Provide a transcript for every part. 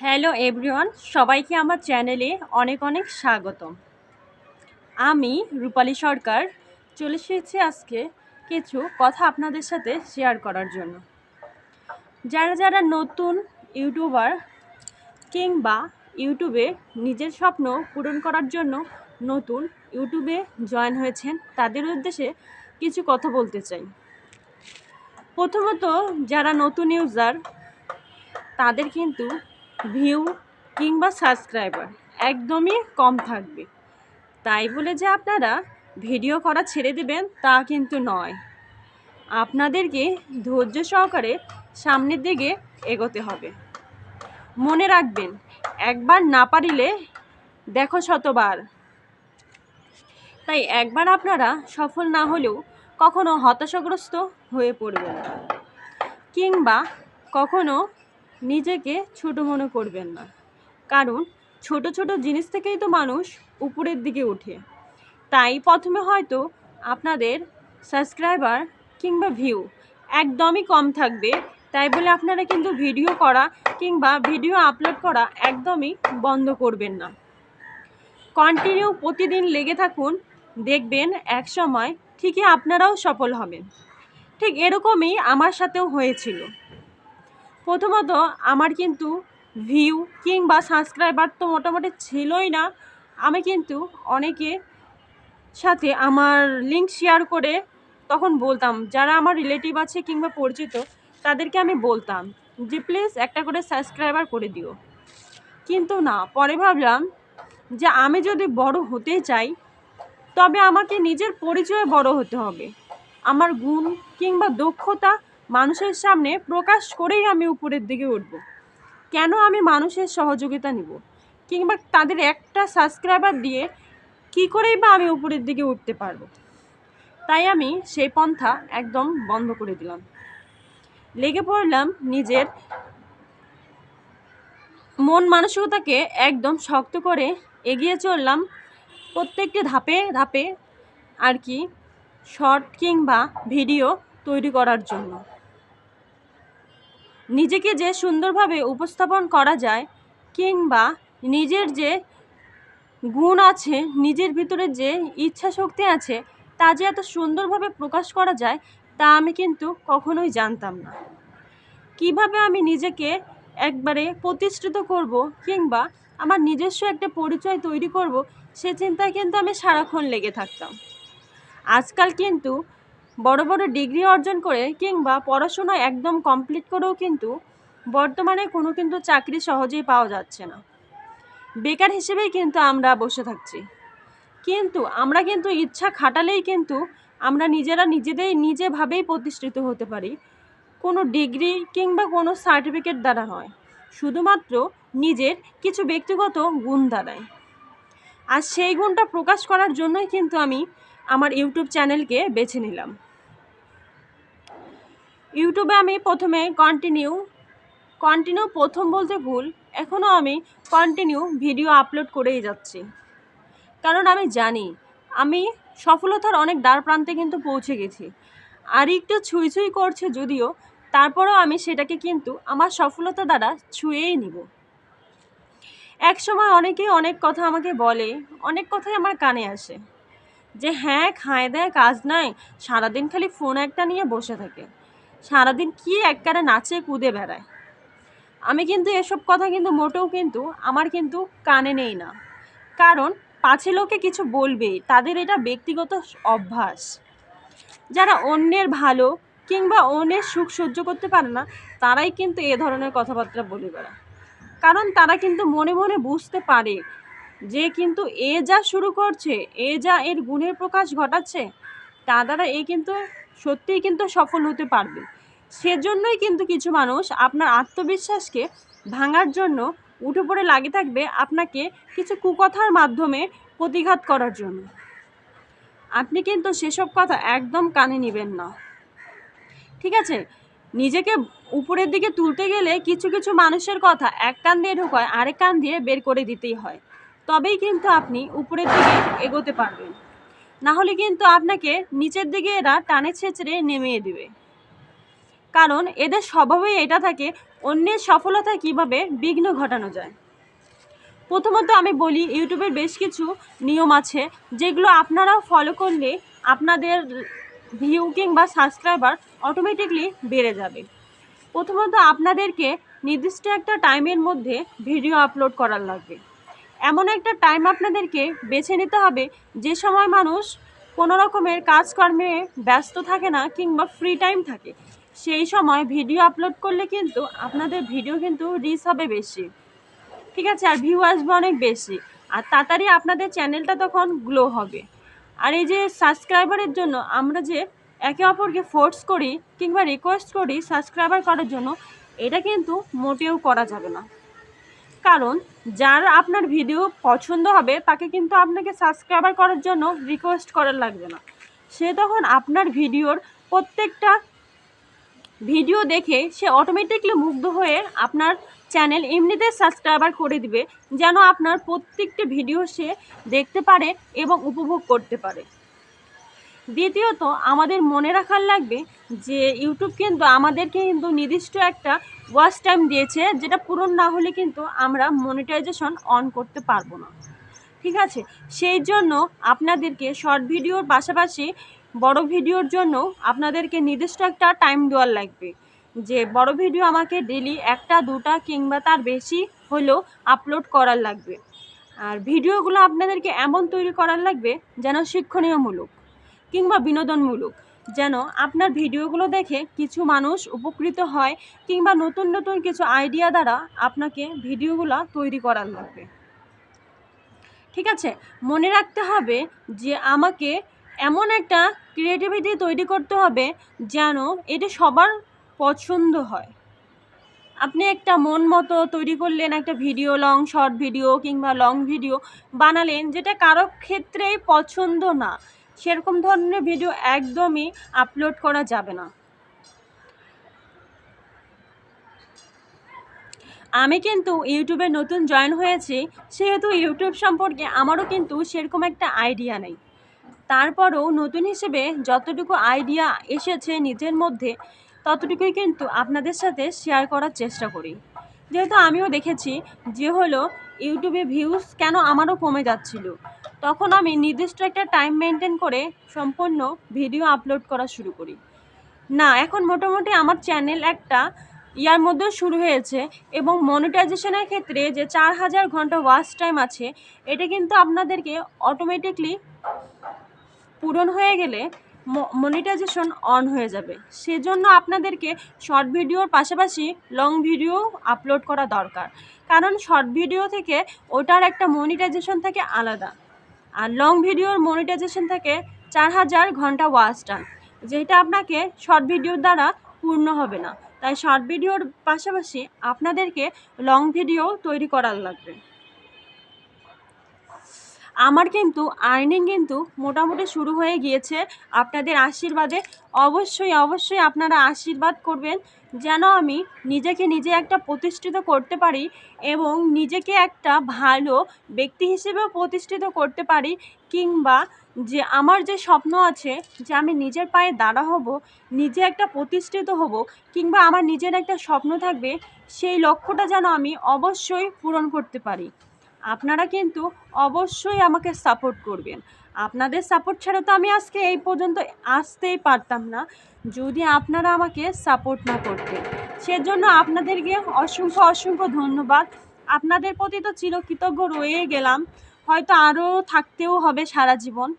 Hello everyone, সবাইকে আমার চ্যানেলে অনেক অনেক স্বাগতম। আমি রূপালী সরকার, চলে এসেছি আজকে কিছু কথা আপনাদের সাথে শেয়ার করার জন্য। যারা যারা নতুন ইউটিউবার কিংবা ইউটিউবে নিজের স্বপ্ন পূরণ করার জন্য নতুন ইউটিউবে জয়েন হয়েছেন, তাদের উদ্দেশ্যে কিছু কথা বলতে চাই। প্রথমত, যারা নতুন ইউজার, তাদের কিন্তু ভিউ কিংবা সাবস্ক্রাইবার একদমই কম থাকবে। তাই বলে যে আপনারা ভিডিও করা ছেড়ে দেবেন তা কিন্তু নয়। আপনাদেরকে ধৈর্য সহকারে সামনের দিকে এগোতে হবে। মনে রাখবেন, একবার না পারিলে দেখো শতবার। তাই একবার আপনারা সফল না হলেও কখনো হতাশাগ্রস্ত হয়ে পড়বেন কিংবা কখনো নিজেকে ছোট মনে করবেন না। কারণ ছোট ছোট জিনিস থেকেই তো মানুষ উপরের দিকে ওঠে। তাই প্রথমে হয়তো আপনাদের সাবস্ক্রাইবার কিংবা ভিউ একদমই কম থাকবে। তাই বলে আপনারা কিন্তু ভিডিও করা কিংবা ভিডিও আপলোড করা একদমই বন্ধ করবেন না। কন্টিনিউ প্রতিদিন লেগে থাকুন, দেখবেন এক সময় ঠিকই আপনারাও সফল হবেন। ঠিক এরকমই আমার সাথেও হয়েছিল। প্রথমত আমার কিন্তু ভিউ কিংবা সাবস্ক্রাইবার তো মোটামুটি ছিলই না। আমি কিন্তু অনেকে সাথে আমার লিঙ্ক শেয়ার করে তখন বলতাম, যারা আমার রিলেটিভ আছে কিংবা পরিচিত, তাদেরকে আমি বলতাম যে প্লিজ একটা করে সাবস্ক্রাইবার করে দিও। কিন্তু না, পরে ভাবলাম যে, আমি যদি বড় হতে চাই, তবে আমাকে নিজের পরিচয়ে বড় হতে হবে। আমার গুণ কিংবা দক্ষতা মানুষের সামনে প্রকাশ করেই আমি উপরের দিকে উঠব। কেন আমি মানুষের সহযোগিতা নিব? কিংবা তাদের একটা সাবস্ক্রাইবার দিয়ে কি করেই বা আমি উপরের দিকে উঠতে পারব? তাই আমি সেই পন্থা একদম বন্ধ করে দিলাম। লেগে পড়লাম নিজের মন মানসিকতাকে একদম শক্ত করে এগিয়ে চললাম প্রত্যেকটি ধাপে ধাপে আর কি শর্ট কিংবা ভিডিও তৈরি করার জন্য। নিজেকে যে সুন্দরভাবে উপস্থাপন করা যায় কিংবা নিজের যে গুণ আছে, নিজের ভিতরে যে ইচ্ছা শক্তি আছে, তা যে এত সুন্দরভাবে প্রকাশ করা যায়, তা আমি কিন্তু কখনোই জানতাম না। কীভাবে আমি নিজেকে একবারে প্রতিষ্ঠিত করব কিংবা আমার নিজস্ব একটা পরিচয় তৈরি করব, সে চিন্তায় কিন্তু আমি সারাক্ষণ লেগে থাকতাম। আজকাল কিন্তু বড় বড় ডিগ্রি অর্জন করে কিংবা পড়াশোনা একদম কমপ্লিট করেও কিন্তু বর্তমানে কোনো কিন্তু চাকরি সহজেই পাওয়া যাচ্ছে না। বেকার হিসেবেই কিন্তু আমরা বসে থাকছি। কিন্তু আমরা কিন্তু ইচ্ছা খাটালেই কিন্তু আমরা নিজেরা নিজেদের নিজেভাবেই প্রতিষ্ঠিত হতে পারি। কোনো ডিগ্রি কিংবা কোনো সার্টিফিকেট দ্বারা নয়, শুধুমাত্র নিজের কিছু ব্যক্তিগত গুণ দ্বারাই। আর সেই গুণটা প্রকাশ করার জন্যই কিন্তু আমি আমার ইউটিউব চ্যানেলকে বেছে নিলাম। ইউটিউবে আমি প্রথমে কন্টিনিউ কন্টিনিউ প্রথম বলতে ভুল, এখনও আমি কন্টিনিউ ভিডিও আপলোড করেই যাচ্ছি। কারণ আমি জানি, আমি সফলতার অনেক দ্বার প্রান্তে কিন্তু পৌঁছে গেছি। আর একটু ছুঁই ছুঁই করছে যদিও, তারপরেও আমি সেটাকে কিন্তু আমার সফলতা দ্বারা ছুঁয়েই নিব। এক সময় অনেকেই অনেক কথা আমাকে বলে, অনেক কথাই আমার কানে আসে। যে হ্যাঁ খায় দেয়, কাজ নাই, সারাদিন খালি ফোন একটা নিয়ে বসে থাকে। সারাদিন কি এককারে নাচে কুদে বেড়ায়। আমি কিন্তু এসব কথা কিন্তু মোটেও কিন্তু আমার কিন্তু কানে নেই না। কারণ পাছে লোকে কিছু বলবেই, তাদের এটা ব্যক্তিগত অভ্যাস। যারা অন্যের ভালো কিংবা অন্যের সুখ সহ্য করতে পারে না, তারাই কিন্তু এ ধরনের কথাবার্তা বলে বেড়ায়। কারণ তারা কিন্তু মনে মনে বুঝতে পারে যে কিন্তু এ যা শুরু করছে, এ যা এর গুণের প্রকাশ ঘটাচ্ছে, তা দ্বারা এ কিন্তু সত্যিই কিন্তু সফল হতে পারবে। সেজন্যই কিন্তু কিছু মানুষ আপনার আত্মবিশ্বাসকে ভাঙার জন্য উঠে পড়ে লাগে থাকবে আপনাকে কিছু কুকথার মাধ্যমে প্রতিঘাত করার জন্য। আপনি কিন্তু সেসব কথা একদম কানে নেবেন না। ঠিক আছে? নিজেকে উপরের দিকে তুলতে গেলে কিছু কিছু মানুষের কথা এক কান দিয়ে ঢোকায়, আরেক কান দিয়ে বের করে দিতেই হয়। তবেই কিন্তু আপনি উপরের দিকে এগোতে পারবেন। না হলে কিন্তু আপনাকে নিচের দিকে এরা টানে ছেঁচড়ে নেমিয়ে দিবে। কারণ এদের স্বভাবেই এটা থাকে, অন্যের সফলতা কীভাবে বিঘ্ন ঘটানো যায়। প্রথমত আমি বলি, ইউটিউবের বেশ কিছু নিয়ম আছে, যেগুলো আপনারাও ফলো করলে আপনাদের ভিউ কিংবা সাবস্ক্রাইবার অটোমেটিকলি বেড়ে যাবে। প্রথমত আপনাদেরকে নির্দিষ্ট একটা টাইমের মধ্যে ভিডিও আপলোড করার লাগবে। এমন একটা টাইম আপনাদেরকে বেছে নিতে হবে, যে সময় মানুষ কোনো রকমের কাজকর্মে ব্যস্ত থাকে না কিংবা ফ্রি টাইম থাকে, সেই সময় ভিডিও আপলোড করলে কিন্তু আপনাদের ভিডিও কিন্তু রিচ হবে বেশি। ঠিক আছে? আর ভিউ আসবে অনেক বেশি। আর তাড়াতাড়ি আপনাদের চ্যানেলটা তখন গ্লো হবে। আর এই যে সাবস্ক্রাইবারের জন্য আমরা যে একে অপরকে ফোর্স করি কিংবা রিকোয়েস্ট করি সাবস্ক্রাইবার করার জন্য, এটা কিন্তু মোটেও করা যাবে না। কারণ যার আপনার ভিডিও পছন্দ হবে, তাকে কিন্তু আপনাকে সাবস্ক্রাইবার করার জন্য রিকোয়েস্ট করার লাগবে না। সে তখন আপনার ভিডিওর প্রত্যেকটা ভিডিও দেখে সে অটোমেটিকলি মুগ্ধ হয়ে আপনার চ্যানেল এমনিতে সাবস্ক্রাইবার করে দিবে, যেন আপনার প্রত্যেকটি ভিডিও সে দেখতে পারে এবং উপভোগ করতে পারে। দ্বিতীয়ত, আমাদের মনে রাখার লাগবে যে ইউটিউব কিন্তু আমাদেরকে কিন্তু নির্দিষ্ট একটা ওয়াচ টাইম দিয়েছে, যেটা পূরণ না হলে কিন্তু আমরা মনিটাইজেশন অন করতে পারব না। ঠিক আছে? সেই জন্য আপনাদেরকে শর্ট ভিডিওর পাশাপাশি বড় ভিডিওর জন্য আপনাদেরকে নির্দিষ্ট একটা টাইম দেওয়ার লাগবে। যে বড় ভিডিও আমাকে ডেলি একটা, দুটা কিংবা তার বেশি হলেও আপলোড করার লাগবে। আর ভিডিওগুলো আপনাদেরকে এমন তৈরি করার লাগবে যেন শিক্ষণীয়মূলক। কিংবা বিনোদনমূলক। যেন আপনার ভিডিওগুলো দেখে কিছু মানুষ উপকৃত হয় কিংবা নতুন নতুন কিছু আইডিয়া দ্বারা আপনাকে ভিডিওগুলো তৈরি করার লাগবে। ঠিক আছে? মনে রাখতে হবে যে আমাকে এমন একটা ক্রিয়েটিভিটি তৈরি করতে হবে যেন এটা সবার পছন্দ হয়। আপনি একটা মন মতো তৈরি করলেন একটা ভিডিও লং শর্ট ভিডিও কিংবা লং ভিডিও বানালেন যেটা কারও ক্ষেত্রেই পছন্দ না। সেরকম ধরনের ভিডিও একদমই আপলোড করা যাবে না। আমি কিন্তু ইউটিউবে নতুন জয়েন হয়েছি, সেহেতু ইউটিউব সম্পর্কে আমারও কিন্তু সেরকম একটা আইডিয়া নেই। তারপরও নতুন হিসেবে যতটুকু আইডিয়া এসেছে নিজের মধ্যে, ততটুকুই কিন্তু আপনাদের সাথে শেয়ার করার চেষ্টা করি। যেহেতু আমিও দেখেছি যে হলো ইউটিউবে ভিউজ কেন আমারও কমে যাচ্ছিল। তখন আমি নির্দিষ্ট একটা টাইম মেনটেন করে সম্পূর্ণ ভিডিও আপলোড করা শুরু করি। না, এখন মোটামুটি আমার চ্যানেল একটা ইয়ার মধ্যেও শুরু হয়েছে এবং মনিটাইজেশনের ক্ষেত্রে যে চার হাজার ঘণ্টা ওয়াচ টাইম আছে, এটা কিন্তু আপনাদেরকে অটোমেটিকলি পূরণ হয়ে গেলে মনিটাইজেশন অন হয়ে যাবে। সেজন্য আপনাদেরকে শর্ট ভিডিওর পাশাপাশি লং ভিডিও আপলোড করা দরকার। কারণ শর্ট ভিডিও থেকে ওটার একটা মনিটাইজেশন থাকে আলাদা। আর লং ভিডিওর মনিটাইজেশন থাকে চার হাজার ঘণ্টা ওয়াচ টাইম যেটা আপনাকে শর্ট ভিডিওর দ্বারা পূর্ণ হবে না। তাই শর্ট ভিডিওর পাশাপাশি আপনাদেরকে লং ভিডিও তৈরি করার লাগবে। আমার কিন্তু আর্নিং কিন্তু মোটামুটি শুরু হয়ে গিয়েছে। আপনাদের আশীর্বাদে অবশ্যই অবশ্যই আপনারা আশীর্বাদ করবেন যেন আমি নিজেকে নিজে একটা প্রতিষ্ঠিত করতে পারি এবং নিজেকে একটা ভালো ব্যক্তি হিসেবেও প্রতিষ্ঠিত করতে পারি কিংবা যে আমার যে স্বপ্ন আছে যে আমি নিজের পায়ে দাঁড়া হব, নিজে একটা প্রতিষ্ঠিত হব কিংবা আমার নিজের একটা স্বপ্ন থাকবে, সেই লক্ষ্যটা যেন আমি অবশ্যই পূরণ করতে পারি। আপনারা কিন্তু অবশ্যই আমাকে সাপোর্ট করবেন। আপনাদের সাপোর্ট ছাড়া তো আমি আজকে এই পর্যন্ত আসতেই পারতাম না। যদি আপনারা আমাকে সাপোর্ট না করতেন, সেজন্য আপনাদেরকে অসংখ্য অসংখ্য ধন্যবাদ। আপনাদের প্রতি তো চিরকৃতজ্ঞ রয়ে গেলাম। হয়তো আরও থাকতেও হবে সারা জীবন,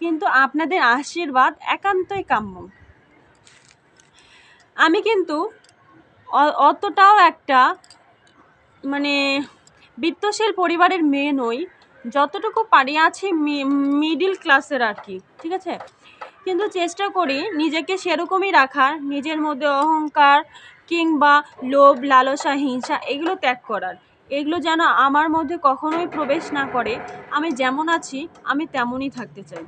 কিন্তু আপনাদের আশীর্বাদ একান্তই কাম্য। আমি কিন্তু অতটাও একটা মানে বিত্তশীল পরিবারের মেয়ে নই, যতটুকু পারি আছি মিডিল ক্লাসের আর কি, ঠিক আছে? কিন্তু চেষ্টা করি নিজেকে সেরকমই রাখার, নিজের মধ্যে অহংকার কিংবা লোভ, লালসা, হিংসা এগুলো ত্যাগ করার। এগুলো যেন আমার মধ্যে কখনোই প্রবেশ না করে, আমি যেমন আছি, আমি তেমনই থাকতে চাই।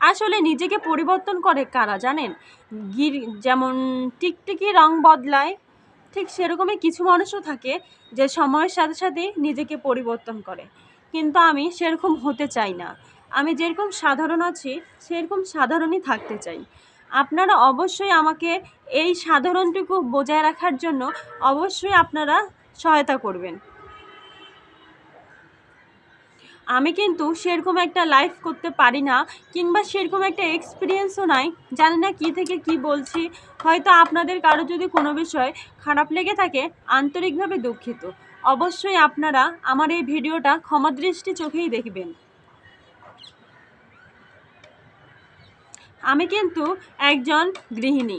আসলে নিজেকে পরিবর্তন করে কারা জানেন? গির, যেমন টিকটিকি রং বদলায় ঠিক সেরকমই কিছু মানুষও থাকে যে সময়ের সাথে সাথে নিজেকে পরিবর্তন করে। কিন্তু আমি সেরকম হতে চাই না। আমি যেরকম সাধারণ আছি, সেরকম সাধারণই থাকতে চাই। আপনারা অবশ্যই আমাকে এই সাধারণটুকু বজায় রাখার জন্য অবশ্যই আপনারা সহায়তা করবেন। আমি কিন্তু সেরকম একটা লাইফ করতে পারি না, কিংবা সেরকম একটা এক্সপিরিয়েন্সও নাই, জানি না কী থেকে কি বলছি। হয়তো আপনাদের কারও যদি কোনো বিষয় খারাপ লেগে থাকে, আন্তরিকভাবে দুঃখিত। অবশ্যই আপনারা আমার এই ভিডিওটা ক্ষমাদৃষ্টি চোখেই দেখবেন। আমি কিন্তু একজন গৃহিণী।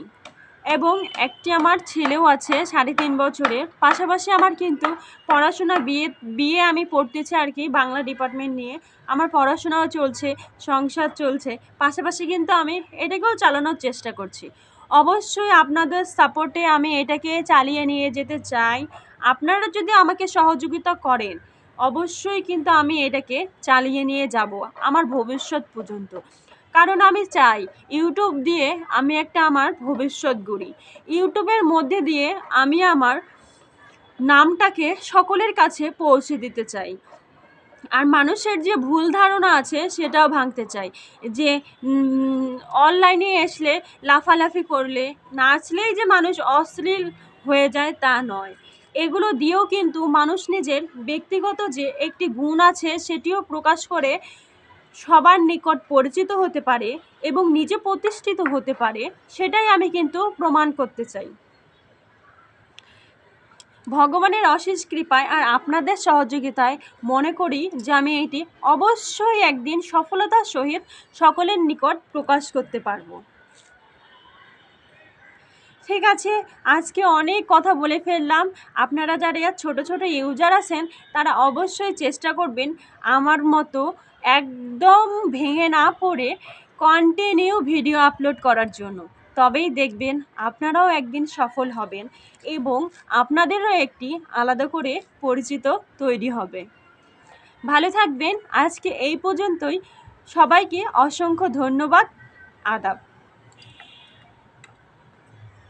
এবং একটি আমার ছেলেও আছে, সাড়ে তিন বছরের পাশাপাশি আমার কিন্তু পড়াশোনা বিয়ে বিয়ে আমি পড়তেছি আর কি বাংলা ডিপার্টমেন্ট নিয়ে। আমার পড়াশোনাও চলছে, সংসার চলছে। পাশাপাশি কিন্তু আমি এটাকেও চালানোর চেষ্টা করছি। অবশ্যই আপনাদের সাপোর্টে আমি এটাকে চালিয়ে নিয়ে যেতে চাই। আপনারা যদি আমাকে সহযোগিতা করেন, অবশ্যই কিন্তু আমি এটাকে চালিয়ে নিয়ে যাব, আমার ভবিষ্যৎ পর্যন্ত। কারণ আমি চাই ইউটিউব দিয়ে আমি একটা আমার ভবিষ্যৎ গড়ি। ইউটিউবের মধ্যে দিয়ে আমি আমার নামটাকে সকলের কাছে পৌঁছে দিতে চাই। আর মানুষের যে ভুল ধারণা আছে সেটাও ভাঙতে চাই। যে অনলাইনে আসলে লাফালাফি করলে নাচলেই যে মানুষ অশ্লীল হয়ে যায় তা নয়। এগুলো দিয়েও কিন্তু মানুষ নিজের ব্যক্তিগত যে একটি গুণ আছে সেটিও প্রকাশ করে সবার নিকট পরিচিত হতে পারে এবং নিজে প্রতিষ্ঠিত হতে পারে, সেটাই আমি কিন্তু প্রমাণ করতে চাই। ভগবানের অশেষ কৃপায় আর আপনাদের সহযোগিতায় মনে করি যে আমি এটি অবশ্যই একদিন সফলতার সহিত সকলের নিকট প্রকাশ করতে পারব। ঠিক আছে, আজকে অনেক কথা বলে ফেললাম। আপনারা যারা ছোট ছোট ইউজার আছেন, তারা অবশ্যই চেষ্টা করবেন আমার মতো একদম ভেঙে না পড়ে কন্টিনিউ ভিডিও আপলোড করার জন্য। তবেই দেখবেন আপনারাও একদিন সফল হবেন এবং আপনাদেরও একটি আলাদা করে পরিচিত তৈরি হবে। ভালো থাকবেন। আজকে এই পর্যন্তই। সবাইকে অসংখ্য ধন্যবাদ। আদাব।